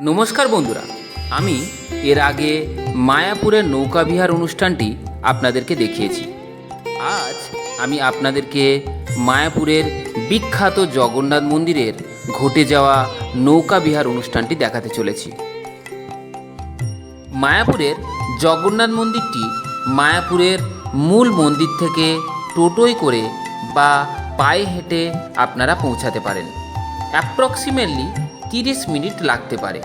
নমস্কার বন্ধুরা, আমি এর আগে মায়াপুরের নৌকা বিহার অনুষ্ঠানটি আপনাদেরকে দেখিয়েছি। আজ আমি আপনাদেরকে মায়াপুরের বিখ্যাত জগন্নাথ মন্দিরের ঘটে যাওয়া নৌকা বিহার অনুষ্ঠানটি দেখাতে চলেছি। মায়াপুরের জগন্নাথ মন্দিরটি মায়াপুরের মূল মন্দির থেকে টোটোয় করে বা পায়ে হেঁটে আপনারা পৌঁছাতে পারেন। অ্যাপ্রক্সিমেটলি তিরিশ মিনিট লাগতে পারে।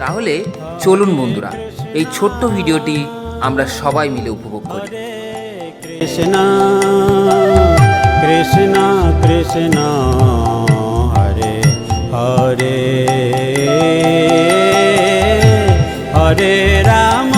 তাহলে চলুন বন্ধুরা, এই ছোট্ট ভিডিওটি আমরা সবাই মিলে উপভোগ করি। কৃষ্ণা কৃষ্ণা কৃষ্ণা, হরে হরে হরে রাম।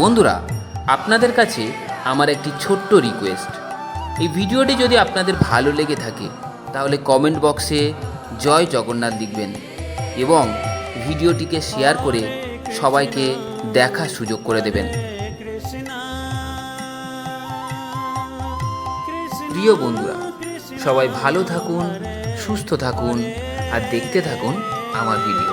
বন্ধুরা, আপনাদের কাছে আমার একটি ছোট্ট রিকোয়েস্ট এই ভিডিওটি যদি আপনাদের ভালো লেগে থাকে, তাহলে কমেন্ট বক্সে জয় জগন্নাথ লিখবেন এবং ভিডিওটিকে শেয়ার করে সবাইকে দেখার সুযোগ করে দেবেন। প্রিয় বন্ধুরা, সবাই ভালো থাকুন, সুস্থ থাকুন, আর দেখতে থাকুন আমার ভিডিও